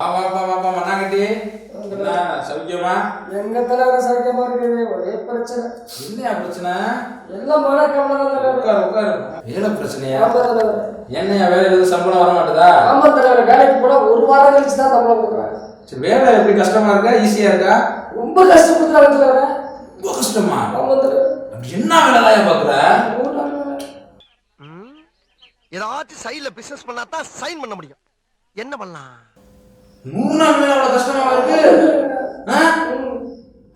வா வா மண்ணாங்கட்டி சௌக்கியமா எங்க தலைவர் சௌக்கியமா இருக்குது ஒரே பிரச்சனை என்ன பிரச்சனை எல்லாம் மழை கவலை உட்காரு உட்காரு வேலை பிரச்சனையா ஆமா தலைவர் என்னையா வேலையில எதுவும் சம்பளம் வர மாட்டேதா ஆமா தலைவர் வேலைக்கு போனா ஒரு வாரம் கழிச்சு தான் சம்பளம் கொடுக்குறாங்க சரி வேலை எப்படி கஷ்டமா இருக்கா ஈஸியா இருக்கா ரொம்ப கஷ்டப்படுறாங்க தலைவர் ரொம்ப கஷ்டமா ஆமா தலைவர் என்ன வேலை தான் பாக்குற மூணு நாள் வேலை. ஏதாச்சும் சைடுல பிசினஸ் பண்ணா தான் சைன் பண்ண முடியும் என்ன பண்ணலாம் நூறு நாள் வேலை அவ்வளவு கஷ்டமா இருக்கு. ஆ?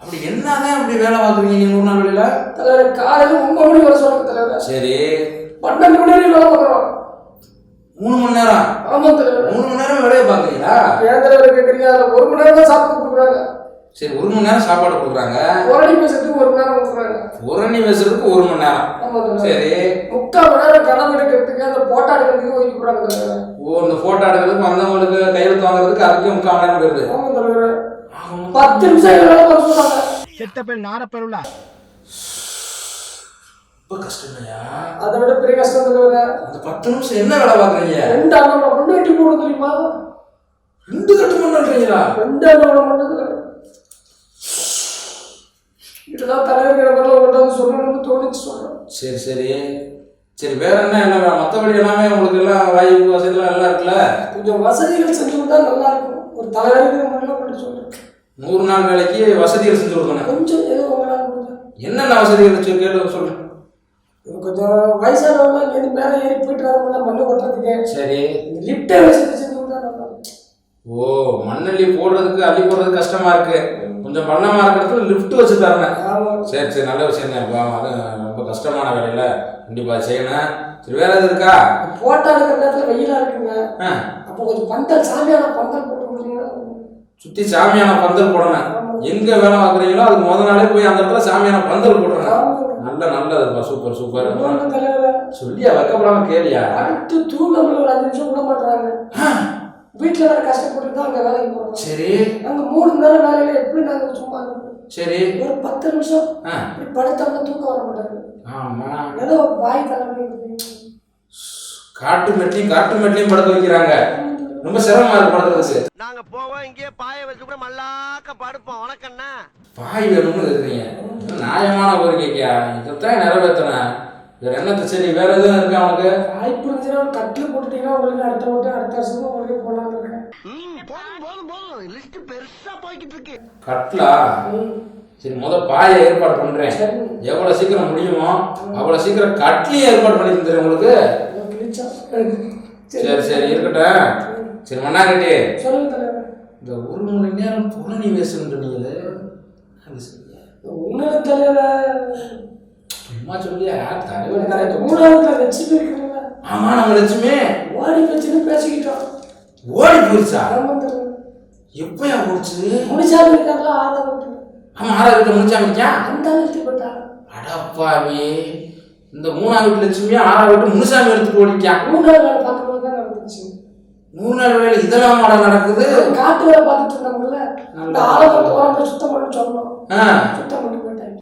அப்படி என்னதான் அப்படி வேலை நீங்க நூறு நாள் வேலையில தலைவர் காலையில ஒன்பது மணி வர சொல்லுங்க தலைவர். சரி. பன்னெண்டு மணி வரையும் வேலை பார்க்குறோம். மூணு மணி நேரம்? ஆமா தலைவர். மூணு மணி நேரம் வேலையை பாக்குறீங்களா ஏன் தலைவர் கேட்குறீங்க அதில் ஒரு மணி நேரம் தான் சாப்பிட்டு கொடுக்குறாங்க. சரி ஒரு மணி நேரம் சாப்பாடு கொடுக்குறாங்க. குரடி பேசுறதுக்கு ஒரு மணி நேரம் கொடுக்குறாங்க. புரணி பேசுறதுக்கு ஒரு மணி நேரம். சரி. முக்கால் மணி நேரம் அந்த போட்டோ எடுக்கிறதுக்கு ஒதுக்கி போடுறாங்க தலைவர் ஓ இந்த போட்டோ எடுக்கிறதுக்கு வந்தவங்களுக்கு கையெழுத்து வாங்குறதுக்கு அதுக்கே முக்கால் மணி நேரம் போயிருது ஆமா தலைவர் பத்து நிமிஷம் வேலை பார்க்க சொல்றாங்க. செட்டப்பேல் நாரப்பேருல ரொம்ப கஷ்டமையா அதை விட பெரிய கஷ்டம் தலைவர் அந்த பத்து நிமிஷம் என்ன வேலை பாக்குறீங்க ரெண்டு அண்ணோட மண்ணு வெட்டி போட தெரியுமா? ரெண்டு கட்டு பண்ணுறீங்களா ரெண்டு அண்ணோட மண்ணு இதுதான் தலைவர் கிடப்பில் ஒன்றாவது சொல்லணும்னு தோணிச்சு சொல்றேன். சரி சரி. சரி வேற என்ன என்ன? மத்தபடி எல்லாமே உங்களுக்கு எல்லாம் வாய்ப்பு வசதிலாம் எல்லாம் இருக்குல்ல? கொஞ்சம் வசதிகள் செஞ்சு கொடுத்தா நல்லா இருக்கும். ஒரு தலைவருக்கு மண்ணை பண்ணி சொல்றேன். நூறு நாள் வேலைக்கு வசதிகள் செஞ்சு கொடுக்கணும். கொஞ்சம் ஏதோ உங்களால் என்னென்ன வசதிகள் வச்சு கேட்டு சொல்லுங்க கொஞ்சம் வயசானவங்க இங்கேருந்து மேலே ஏறி போயிட்டு வர முடியல மண்ணு கொட்டுறதுக்கு. சரி. லிஃப்டே வசதி செஞ்சு கொடுத்தா நல்லா. ஓ மண்ணள்ளி போடுறதுக்கு அள்ளி போடுறதுக்கு கஷ்டமா இருக்கு. கொஞ்சம் பள்ளமா இருக்கிறதுல லிஃப்ட் வச்சு தரேன். சரி சரி நல்ல விஷயம் தான். அது ரொம்ப கஷ்டமான வேலையில கண்டிப்பா செய்யணும். சரி வேற எது இருக்கா? போட்டோ எடுக்கிற நேரத்தில் வெயிலா இருக்குங்க. அப்போ கொஞ்சம் பந்தல் சாமியான பந்தல் போட்டு கொடுத்தீங்கன்னா சுத்தி சாமியான பந்தல் போடணும். எங்க வேலை பார்க்குறீங்களோ அதுக்கு முத நாளே போய் அந்த இடத்துல சாமியான பந்தல் போட்டுருங்க நல்ல நல்லதுப்பா சூப்பர் சூப்பர். சொல்லியா வைக்கப்படாம கேளியா? அடுத்து தூங்க ஒரு அஞ்சு நிமிஷம் விட மாட்டாங்க வீட்டில் வேற கஷ்டப்பட்டு தான் அங்கே வேலைக்கு போகிறோம் சரி. நாங்கள் மூணு மணி நேரம் வேலையில எப்படி நாங்கள் சும்மா? சரி. ஒரு பத்து நிமிஷம் இப்படி படுத்தோம்னா தூக்கம் வர மாட்டாங்க ஆமா. ஏதோ வாய் தலைமை காட்டு மெட்லையும் காட்டு மெட்லையும் படுக்க வைக்கிறாங்க. ரொம்ப சிரமமா இருக்கு படுக்கிறதுக்கு. நாங்க போவோம் இங்கே பாய வச்சு கூட மல்லாக்க படுப்போம். உனக்கண்ணா பாய் வேணும்னு இருக்கிறீங்க. நியாயமான கோரிக்கைக்கா? இதைத்தான் நிறைவேற்றணும் வேற என்னத்த சரி வேற எதுவும் இருக்கா உனக்கு? வாய்ப்பு இருந்துச்சுன்னா ஒரு கட்டில் போட்டுட்டீங்கன்னா உங்களுக்கு அடுத்த ஓட்டு அடுத்த வருஷமும் உங்களுக்கு போடலான்னு இருக்கேன் போதும் போதும் போதும் லிஸ்ட் பெருசா போய்கிட்டு இருக்கு. கட்லா சரி முத பாயை ஏற்பாடு பண்றேன். எவ்வளவு சீக்கிரம் முடியுமோ அவ்வளவு சீக்கிரம் கட்லையும் ஏற்பாடு பண்ணி தந்துடுறேன் உங்களுக்கு. சரி சரி இருக்கட்டும். சரி மண்ணாங்கட்டி சொல்லுங்க தலைவர். இந்த ஒரு மணி நேரம் புரணி பேசுன்றீங்களே அது சரியா? ஒன்றும் தலைவர். சும்மா சொல்லியா? தலைவர் தானே மூணாவதுல வச்சு போயிருக்கிறீங்க ஆமா நம்ம லட்சுமி. ஓடி வச்சுன்னு பேசிக்கிட்டோம். ஓடி போயிருச்சா? ஆமா தலைவர். எப்பயா போச்சு? முடிச்சாமி இருக்காங்களா ஆறாவது வீட்டுல. ஆமா ஆறாவது வீட்டுல முடிச்சாமிச்சா அந்த ஆள் எடுத்து போட்டா அடப்பாவி இந்த மூணாவது வீட்டு லட்சுமி ஆறாவது வீட்டு முனுசாமி எடுத்துட்டு ஓடிட்டான் மூணாவது வேலை பார்க்கும்போது தான் நடந்துச்சு நூறு நாள் வேலையில இதெல்லாம் மாட நடக்குது? காட்டு வேலை பார்த்துட்டு இருந்தாங்கல்ல? அந்த ஆளை தோறத்தை சுத்தம் பண்ண சொன்னோம். ஆ, சுத்தம் பண்ணி போயிட்டாங்க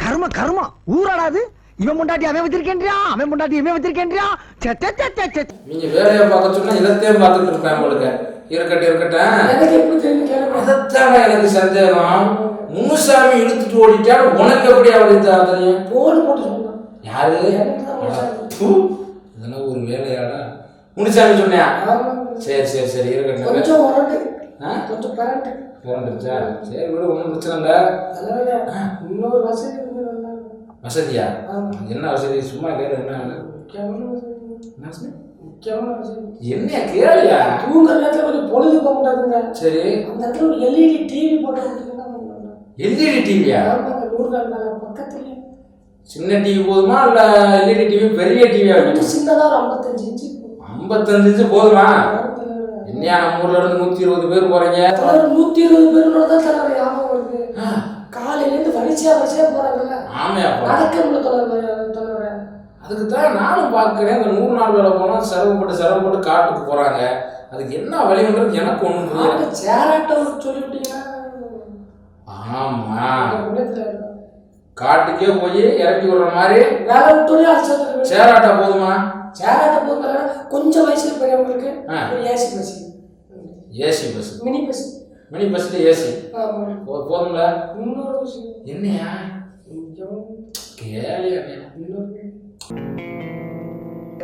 கர்ம கர்மம் ஊராடாது இவன் முண்டாட்டி அவன் வச்சிருக்கேன்றியா? அவன் முண்டாட்டி இவன் வச்சிருக்கேன்றியா? சே, சே, சே, சே, சே. நீங்க வேலையை பார்க்க சொன்னா இதத்தையும் பார்த்துட்டு இருப்பேன் உங்களுக்கு இருக்கட்டும் இருக்கட்டும். அதைத்தானே எனக்கு சந்தேகம். முனுசாமி இழுத்துட்டு ஓடிட்டான் உனக்கு எப்படி அவளுக்கு போன் போட்டு யாரு? இதெல்லாம் ஒரு வேலையாடா. முனுசாமி சொன்னியா. சரி சரி சரி இருக்கட்டும் கொஞ்சம் உரண்டு? கொஞ்சம் பரண்டு. பிறந்துருச்சா சரி விடு ஒன்றும் பிரச்சனை இல்லை. இன்னொரு வசதி. வசதியா. என்ன வசதி? சும்மா கேளு என்ன என்ன? முக்கியமான வசதி. என்ன கேளியா? தூங்குற நேரத்துல கொஞ்சம் பொழுது போக முடியாதுங்க சரி. அந்த இடத்துல ஒரு எல்இடி டிவி போட்டு நல்லா இருக்கும். எல்இடி டிவியா பக்கத்துலயே. சின்ன டிவி போதுமா? இல்ல எல்இடி டிவி பெரிய டிவியா சின்னதா ஒரு ஐம்பத்தஞ்சு இன்ச்சு ஐம்பத்தஞ்சு இன்ச்சு போதுமா? என்னையா நம்ம ஊர்ல இருந்து நூத்தி இருபது பேர் போறீங்க? நூத்தி இருபது பேரோட தான் தலைவர் ஞாபகம் வருது காலையில இருந்து வரிசையா வரிசையா போறாங்கல்ல? ஆமையாப்பா நடக்க முடியல தலைவர் அதுக்கு தான் நானும் பார்க்கிறேன் இந்த நூறு நாள் வேலை போனா சிரமப்பட்டு சிரமப்பட்டு காட்டுக்கு போறாங்க. அதுக்கு என்ன வழின்றது எனக்கு ஒண்ணும் புரியல. சேராட்டம் சொல்லிவிட்டீங்கன்னா ஆமா. முடியல காட்டுக்கே போய் இறக்கி விடுற மாதிரி. சேராட்டா போதுமா? சேராட்டம் போகிறதுனால கொஞ்சம் வயசுல பெரியவங்களுக்கு ஏசி பசி AC bus. Mini bus. Mini பஸ்ல ஏசி. விஷயம் என்னையா?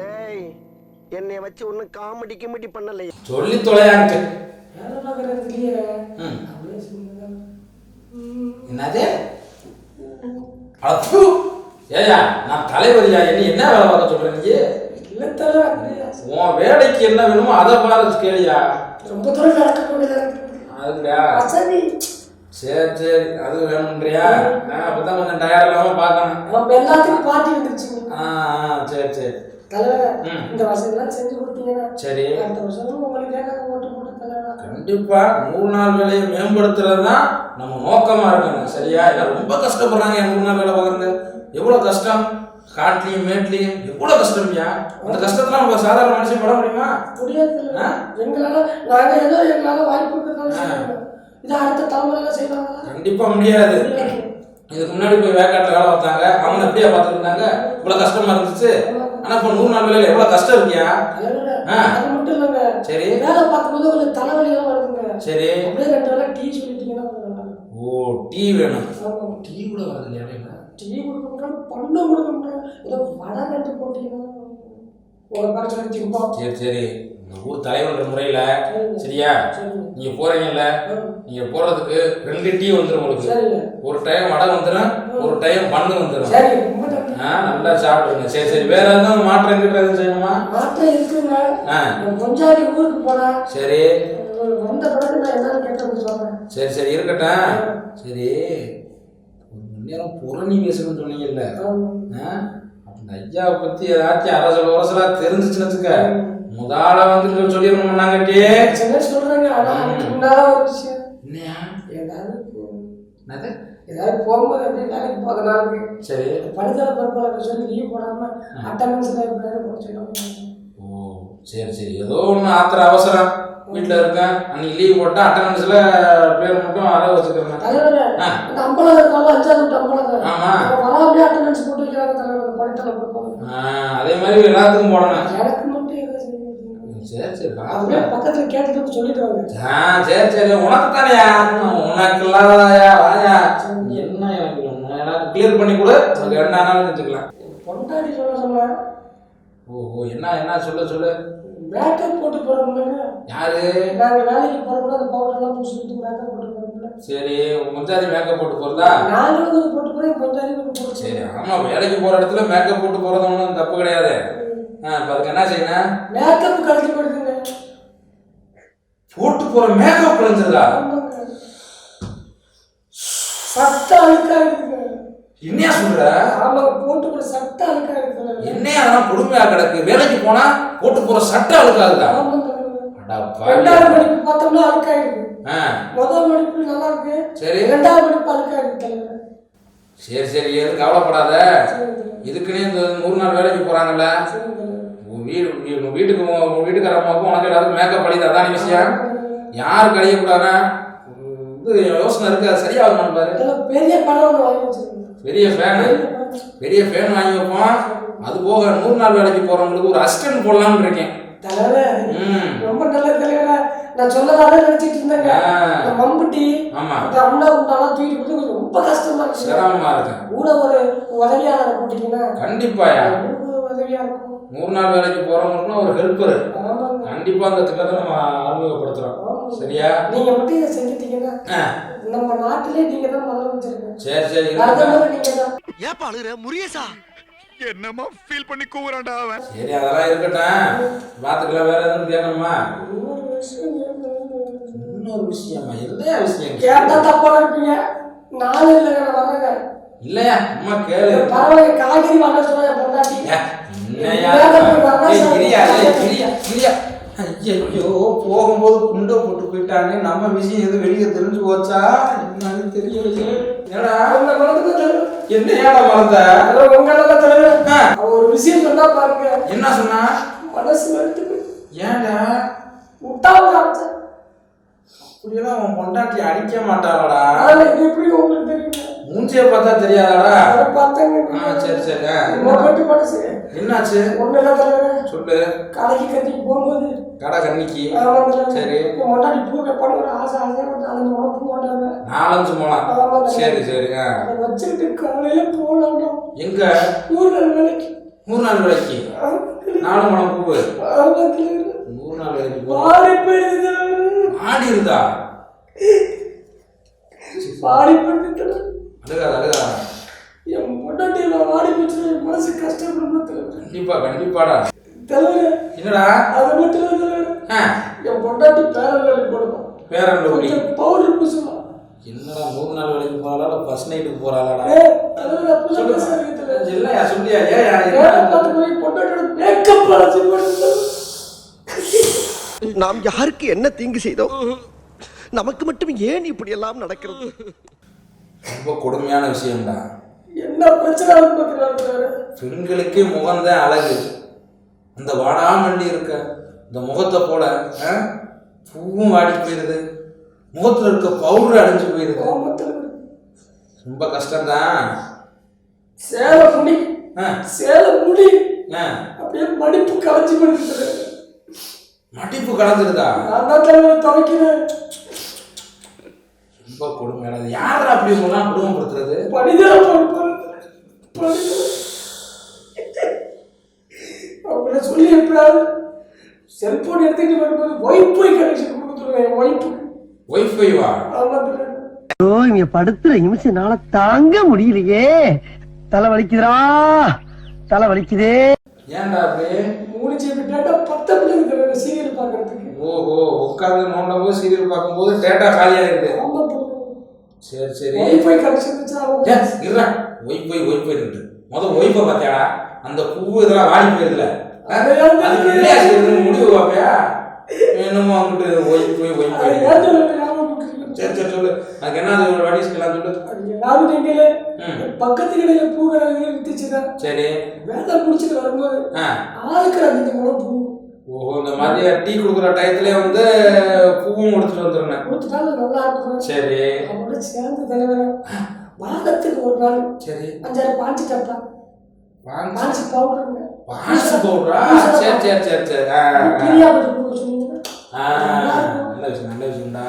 ஏய் என்னை வச்சு ஒன்னும் காமெடி கிமெடி பண்ணலையே. சொல்லி சொன்னதா. என்னது? அப்பு ஏயா நான் தலைவரியா என்ன என்ன வேலை பார்க்க சொல்ற நீ? இல்ல தலை, அப்படியே உன் வேலைக்கு என்ன வேணுமோ அதை பாரு கேளியா. ரொம்ப தூரம் நடக்க முடியல அதுடா வசதி சரி சரி. அது வேணும்ன்றியா? ஆ, அப்பதான் கொஞ்சம் டயர் இல்லாம பார்க்கணும் நம்ம எல்லாத்துக்கும் பாட்டி வந்துருச்சுங்க ஆ சரி சரி. தலைவர். இந்த வசதிலாம் செஞ்சு கொடுத்தீங்கன்னா சரி. அடுத்த வருஷம் உங்களுக்கே நாங்கள் ஓட்டு போட்டு தலைவரா? கண்டிப்பா. நூறு நாள் வேலையை மேம்படுத்துறது தான் நம்ம நோக்கமா இருக்கணும். சரியா? ஏன்னா ரொம்ப கஷ்டப்படுறாங்க நூறு நாள் வேலை பார்க்கறது எவ்வளவு கஷ்டம்? காட்டுலயும் மேட்லயும் எவ்வளவு கஷ்டம்யா அந்த கஷ்டத்துல நம்ம சாதாரண மனுஷன் பட முடியுமா முடியாது? எங்களால நாங்க ஏதோ எங்களால வாய்ப்பு. இதை அடுத்த தலைமுறையில செய்வாங்களா கண்டிப்பா முடியாது. இதுக்கு முன்னாடி போய் வேக்காட்டில் வேலை பார்த்தாங்க அவங்க எப்படியா பார்த்துருந்தாங்க இவ்வளவு கஷ்டமா இருந்துச்சு ஆனா இப்ப நூறு நாள் வேலையில எவ்வளவு கஷ்டம் இருக்கியா. அது மட்டும் இல்லைங்க சரி வேலை பார்க்கும்போது கொஞ்சம் தலைவலியெல்லாம் வருதுங்க சரி அப்படியே ரெண்டு வேளை டீ சொல்லிட்டீங்கன்னா. ஓ டீ வேணும். டீ கூட வருது இல்லையா? டீ கொடுக்க முடியாது பண்ண கொடுக்க முடியாது ஏதோ வடை ரெண்டு போட்டீங்கன்னா சரி சரி. ஊர் தலைவன்ற முறையில சரியா? சரிங்க. நீங்க போறீங்கல்ல நீங்க போறதுக்கு ரெண்டு டீ வந்துடும் உங்களுக்கு. ஒரு டைம் வடை வந்துடும் ஒரு டைம் பண்ணு வந்துடும் ஆ நல்லா சாப்பிடுங்க. சரி சரி. வேற எதுவும் மாற்றம் கிட்ட எதுவும் செய்யணுமா? மாற்றம் இருக்குங்க. ஆ. கொஞ்சாடி ஊருக்கு போனா சரி. வந்த பிறகு நான் என்னன்னு கேட்டு சொல்றேன். சரி சரி. இருக்கட்டும். சரி. நேரம் புறணி பேசணும்னு சொன்னீங்கல்ல? அந்த ஐயாவை பத்தி ஏதாச்சும் அரசல் உரசலா தெரிஞ்சிச்சுன்னு வச்சுக்க. முதால வந்து சொல்லிடணும் நாங்கட்டி. சொல்றேங்க ஏதாவது ஏதாவது போகும்போது அப்படியே வேலைக்கு நாளுக்கு? சரி. பணித்தள பொறுப்பாளர் சொல்லி லீவ் போடாம அட்டண்டன்ஸ்ல போட ஓ சரி சரி. ஏதோ ஒன்று ஆத்திர அவசரம். வீட்டில் இருக்கேன். அன்னைக்கு லீவ் போட்டா அட்டண்டன்ஸில் பேர் மட்டும் அளவு வச்சுக்கிறேன். அம்பளம் இருக்காலும் அஞ்சாவது அம்பளம் ஆமா. வராமலே அட்டண்டன்ஸ் போட்டு வைக்கிறாங்க தலைவர் பணித்தள பொறுப்பாளர் ஆ, அதே மாதிரி எல்லாத்துக்கும் போடணும். எனக்கு மட்டும். சரி சரி பக்கத்துல கேட்டுட்டு சொல்லிட்டு வாங்க. ஆ சரி சரி. உனக்கு தானேயா உனக்கு இல்லாதயா வாயா. என்ன எனக்கு எனக்கு கிளியர் பண்ணி கொடு. என்ன ஆனாலும் செஞ்சுக்கலாம் பொண்டாடி சொல்ல ஓ ஓ என்ன என்ன? சொல்லு சொல்லு. மேக்கப் போட்டு போறோம்லங்க யாரு? நாங்க வேலைக்கு போறோம்ல அந்த பவுடர் எல்லாம் பூசிட்டு மேக்கப் போட்டு போறோம்ல. சரி முந்தாதி மேக்கப் போட்டு போறதா? நாங்களும் கொஞ்சம் போட்டு பொண்டாடி கொஞ்சம் போட்டு சரி ஆமா வேலைக்கு போற இடத்துல மேக்கப் போட்டு போறது ஒன்றும் தப்பு கிடையாது. இப்போ அதுக்கு என்ன செய்யணும்? மேக்கப் கழிச்சு போடுதுங்க. போட்டு போற மேக்கப் குறைஞ்சிருதா ஆமாங்க. சட்டை அழுக்கா இருக்குங்க என்னையா சொல்ற? ஆமாங்க போட்டு போற சட்டை அழுக்கா என்னையா அதெல்லாம் கொடுமையா கிடக்கு? வேலைக்கு போனா போட்டு போற சட்டை அடா பாவி. ரெண்டாவது மணிப்பு பார்த்தோம்னா முதல் மணிப்பு நல்லா இருக்கு. சரி. ரெண்டாவது சரி சரி. எதுவும் கவலைப்படாத. இதுக்குன்னே இந்த நூறு நாள் வேலைக்கு போறாங்கல்ல? வீடு வீட்டுக்கு வீட்டுக்காரம்மாவுக்கும் உனக்கு எல்லாருக்கும் மேக்கப் அடிது அதான் விஷயம். யார் கழியக்கூடாதுன்னா உம், இது யோசனை இருக்கு அது சரியாகுமான்னு பாரு. பெரிய படம் ஒன்று வாங்கி வச்சிருக்கேன் பெரிய ஃபேனு பெரிய ஃபேன் வாங்கி வைப்போம். அது போக நூறு நாள் வேலைக்கு போறவங்களுக்கு ஒரு அசிஸ்டன்ட் போடலாம்னு இருக்கேன். ரொம்ப நல்ல தலைவரா. நான் சொல்லலாத நினைச்சிட்டு இருந்தேங்க. மம்புட்டி ஆமா. அண்ணா உண்டாலாம் தூக்கி கொடுத்து ரொம்ப கஷ்டமா இருக்கு. சிரமமா இருக்கேன் கூட ஒரு உதவியாளரை கூட்டிங்கன்னா கண்டிப்பாயா ரொம்ப உதவியா இருக்கும். நூறு நாள் வேலைக்கு போறவங்களுக்குலாம் ஒரு ஹெல்ப்பர் கண்டிப்பா அந்த திட்டத்தை நம்ம அறிமுகப்படுத்துறோம். சரியா? நீங்க மட்டும் இதை செஞ்சுட்டீங்கன்னா நம்ம நாட்டிலே நீங்க தான் முதல்ல வச்சிருக்கீங்க சரி சரி நீங்க தான். ஏப்பா அழுகுற? முரியசா என்னமா ஃபீல் பண்ணி கூவுறான்டா அவன். சரி அதெல்லாம் இருக்கட்டும். பாத்துக்கலாம் வேற எதுவும் கேட்கணுமா இன்னொரு விஷயம் என்ன விஷயம்? கேட்டா தப்பா இருப்பீங்க நாலு இல்லைங்க வரேங்க. இல்லையா? அம்மா கேளு. பரவாயில்ல காய்கறி வாங்க சொன்னா ஐயையோ போகும்போது குண்டை போட்டு போயிட்டாங்க நம்ம விஷயம் எதுவும் வெளியே தெரிஞ்சு போச்சா? என்னன்னு தெரியலையே ஏடா மனதுக்கு தெரியும். என்ன ஏடா அவ ஒரு விஷயம் சொன்னா பாருங்க. என்ன சொன்னா? மனசு வெறுத்துக்கு ஏன்டா? முட்டாள் காமிச்சேன் அப்படியெல்லாம் உன் பொண்டாட்டி அடிக்க மாட்டாளடா. எப்படி உங்களுக்கு தெரியுங்க மூஞ்சிய பார்த்தா தெரியாதாடா? பார்த்தேங்க சரி சரி. பட்டு மனசு என்னாச்சு? ஒன்றும் இல்லை தலைவர். சொல்லு. கடைக்கு கட்டிக்கு போகும்போது கடை கண்ணிக்கு. சரி. மொட்டாடி பூ வைப்பான்னு ஒரு ஆசை ஆசையாக நாலஞ்சு முளை பூ மாட்டாங்க நாலஞ்சு ஆமாம் சரி சரி. ஆ. அதை வச்சுக்கிட்டு காலையில போனாங்க எங்க? நூறு நாள் வேலைக்கு. மூணு நாள் வேலைக்கு நாலு முழம் ஆரம்பத்தில் நூறு நாள் வேலைக்கு போ. போயிருது ஆடி இருந்தா பாடி போயிருது அழுகாத அழுகாத என் பொண்டாட்டி நான் வாடி போச்சு மனசு கஷ்டப்படும் தலைவர் கண்டிப்பா கண்டிப்பாடா. தலைவர் என்னடா? அது மட்டும் இல்லை என் பொண்டாட்டி பேரன் வேலைக்கு போடுவோம் பேரன் கொஞ்சம் பவுடர் பூசலாம் என்னடா மூணு நாள் வேலைக்கு போறாளா? ஃபர்ஸ்ட் நைட்டுக்கு போறாளாடா? தலைவர் இல்லையா? சொல்லியா? ஏன் வேலை பொண்டாட்டியோட அழைச்சி போட்டு நாம் யாருக்கு என்ன தீங்கு செய்தோம்? நமக்கு மட்டும் ஏன் இப்படி எல்லாம் நடக்கிறது? ரொம்ப கொடுமையான விஷயம்டா. என்ன பிரச்சனை பெண்களுக்கே முகம்தான் அழகு. அந்த வாடாமல்லி இருக்க இந்த முகத்தை போல ஆ, பூவும் வாடி போயிருது. முகத்துல இருக்க பவுடர் அழிஞ்சு போயிருது. ரொம்ப கஷ்டம்தான். சேலை முடி ஆ, சேலை முடி ஆ, அப்படியே மடிப்பு கலைச்சி போயிட்டு மடிப்பு கலந்துருதா? நான் தான் தலைவர் துவைக்கிறேன் ரொம்ப கொடுமையானது யாரா அப்படி சொன்னா குடும்பப்படுத்துறது படிதான் சொல்லி எப்படியாவது செல்போன் எடுத்துக்கிட்டு வரும்போது ஒய்ஃபை கனெக்ஷன் கொடுத்துருவேன் ஒய்ஃபை வா? ஆமாம் தலைவர் ஐயோ இங்க படுத்துற நிமிஷம்னால தாங்க முடியலையே. தலை வலிக்குதுடா. தலை வலிக்குதே. ஏன்டா அப்படி? ஜிபி டேட்டா பத்து பிள்ளைங்க தலைவர் சீரியல் பார்க்கறதுக்கு. ஓஹோ உட்காந்து நோண்டும் போது சீரியல் பார்க்கும்போது டேட்டா தலைவர் சரி சரி. ஒய்ஃபை கனெக்ஷன் இருடா. ஒய்ஃபை ஒய்ஃபை இருக்கு. முத ஒய்ஃபை பார்த்தியாடா? அந்த பூவு இதெல்லாம் வாடி போயிருதுல. அதுக்கு முடிவு பார்ப்பியா? என்னமோ அங்கிட்டு ஒய்ஃபை ஒய்ஃபை சரி சரி சொல்லு அதுக்கு என்ன அது ஒரு வாடி சொல்லலாம் சொல்லு. பக்கத்து கடையில பூ கடை வித்துச்சுன்னா சரி. வேலை முடிச்சுட்டு வரும்போது ஆளுக்கு அஞ்சு முளம் பூ. ஓஹோ இந்த மாதிரி டீ கொடுக்குற டயத்துலேயே வந்து பூவும் கொடுத்துட்டு வந்துடுறேன் கொடுத்துட்டாலும் நல்லா இருக்கும். சரி. அவங்களோட சேர்ந்து தலைவர் வாரத்துக்கு ஒரு நாள் சரி. அஞ்சாறு பாஞ்சு டப்பா. பாஞ்சு? பவுடருங்க வாசு பவுடரா சரி சரி சரி சரி. நல்ல விஷயம் நல்ல விஷயம்டா.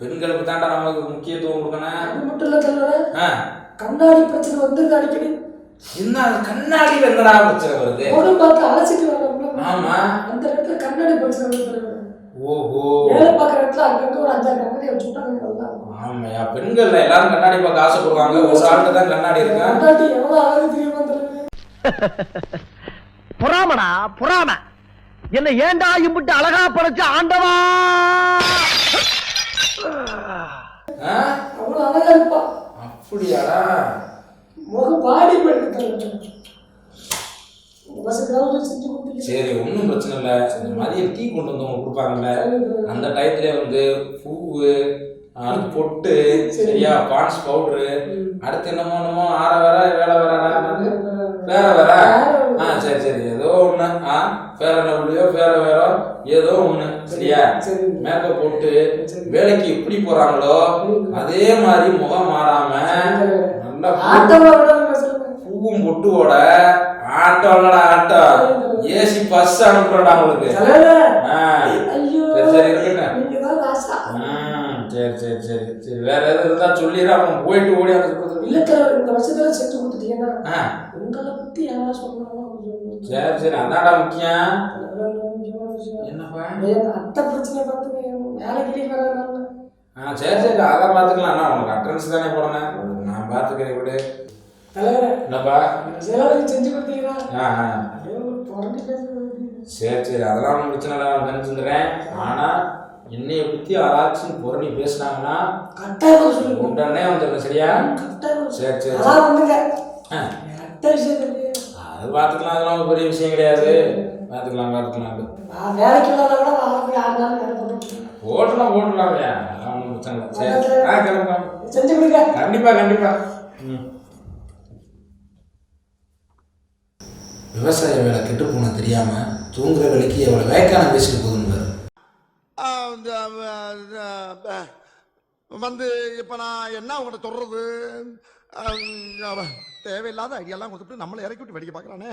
பெண்களுக்கு தான்டா நமக்கு முக்கியத்துவம் கொடுக்கணும். அது மட்டும் இல்லை தலைவர் கண்ணாடி பிரச்சனை வந்துருது அடிக்கடி. என்ன அது கண்ணாடியில் என்னடா பிரச்சனை வருது? முகம் பார்த்து அழைச்சிட்டு வரோம்ல ஆமா. அந்த இடத்துல கண்ணாடி பிரச்சனை வருது ஓஹோ. வேலை பார்க்குற இடத்துல அங்கங்க ஒரு அஞ்சாறு கண்ணாடி வச்சு விட்டாங்க நல்லா இருக்கும். ஆமாயா பெண்கள்ல எல்லாரும் கண்ணாடி பார்க்க ஆசைப்படுவாங்க. ஒரு ஆள்கிட்ட தான் கண்ணாடி இருக்கு? கண்ணாடி எவ்வளோ அழகு தெரியுமா பொறாமடா பொறாம. என்ன ஏன்டா இம்புட்டு அழகா படைச்ச ஆண்டவா? அவ்வளோ அழகா இருப்பா. அப்படியாடா. முகம் பாடி கொடுத்தீங்க சரி ஒன்றும் பிரச்சனை இல்லை. இந்த மதியம் டீ கொண்டு வந்தவங்க கொடுப்பாங்கல்ல. அந்த டயத்துல வந்து பூவு பொட்டு சரியா பான்ஸ் பவுடரு. அடுத்து என்னமோ என்னமோ ஆற வேற வேலை என்னது? வேற வேற ஆ சரி சரி. ஏதோ ஒண்ணு ஆ வேற லவ்லியோ வேற வேற. ஏதோ ஒண்ணு சரியா? சரி. மேக்கப் போட்டு வேலைக்கு எப்படி போறாங்களோ அதே மாதிரி முகம் மாறாம பூவும் பொட்டுவோட ஆட்டம் இல்லடா ஆட்டம் ஏசி பஸ் அனுப்புறடா உங்களுக்கு. சரி சரி சரி சரி சரி வேற எதுவும் இருந்தா சொல்லிடுறேன் அப்புறம் போயிட்டு ஓடி அந்த இல்ல இந்த வருஷத்துல செஞ்சு கொடுத்துட்டீங்கன்னா உங்களை பத்தி யாராவது சொன்னாலும் சரி சரி அதான்டா முக்கியம். அத்தை பிரச்சனை பார்த்துங்க வேலைக்கு ஆ சரி சரி அதான் பார்த்துக்கலாம். அண்ணா உனக்கு அட்ரன்ஸ் தானே போடணும். நான் பார்த்துக்கிறேன் விடு. என்னப்பா? செஞ்சு கொடுத்தீங்கன்னா ஆ சரி சரி அதெல்லாம் ஒன்றும் பிரச்சனை இல்லை நான் தந்துடுறேன் ஆனால் என்னைய பற்றி யாராச்சும் புரணி பேசுனாங்கன்னா கட்டாயம் உடனே வந்துடுறேன் சரியா? சரி சரி அது பார்த்துக்கலாம் அதெல்லாம் ஒரு பெரிய விஷயம் கிடையாது. பார்த்துக்கலாம் பார்த்துக்கலாம் வேலைக்கு இல்லாத ஒன்றும் பிரச்சனை இல்லை. சரி. ஆ கிளம்பலாம் செஞ்சு கொடுங்க. கண்டிப்பா கண்டிப்பா. ம். விவசாய வேலை கெட்டு போன தெரியாம தூங்குற வேலைக்கு எவ்வளவு வேக்கான பேசிட்டு போகுதுன்னு பாரு. ஆ, இந்த, ஆ, ஆ, வந்து இப்ப நான் என்ன உங்கள்கிட்ட சொல்றது? தேவையில்லாத ஐடியாலாம் கொடுத்துட்டு நம்மளை இறக்கி விட்டு வெடிக்க பார்க்கறானே